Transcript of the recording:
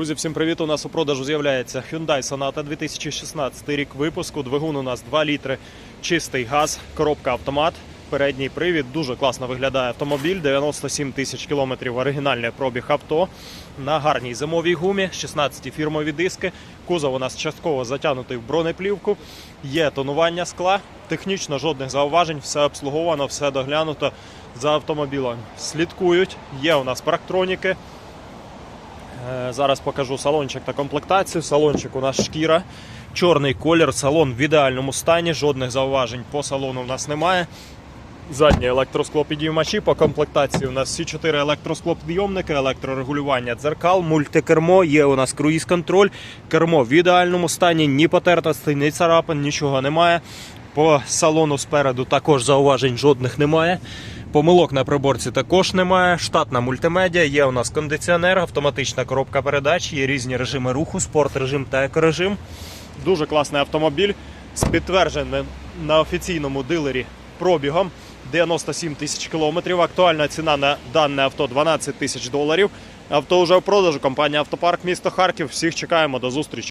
Друзі, всім привіт! У нас у продажу з'являється Hyundai Sonata 2016 рік випуску. Двигун у нас 2 літри, чистий газ, коробка автомат, передній привід. Дуже класно виглядає автомобіль. 97 тисяч кілометрів оригінальний пробіг авто. На гарній зимовій гумі, 16 фірмові диски. Кузов у нас частково затягнутий в бронеплівку. Є тонування скла. Технічно жодних зауважень, все обслуговано, все доглянуто за автомобілем. Слідкують. Є у нас парктроніки. Е, Зараз покажу салончик та комплектацію. Салончик у нас шкіра, чорний колір, салон в ідеальному стані, жодних зауважень по салону у нас немає. Задні електросклопідіймачі. По комплектації у нас всі чотири електросклопідйомники, електрорегулювання дзеркал, мультикермо, є у нас круїз-контроль, кермо в ідеальному стані, ні потертостей, ні царапин, нічого немає. По салону спереду також зауважень жодних немає. Помилок на приборці також немає. Штатна мультимедіа, є у нас кондиціонер, автоматична коробка передач, є різні режими руху, спорт режим та екорежим. Дуже класний автомобіль з підтвердженим на офіційному дилері пробігом 97 тисяч кілометрів. Актуальна ціна на дане авто 12 тисяч доларів. Авто вже в продажу. Компанія Автопарк місто Харків. Всіх чекаємо до зустрічі.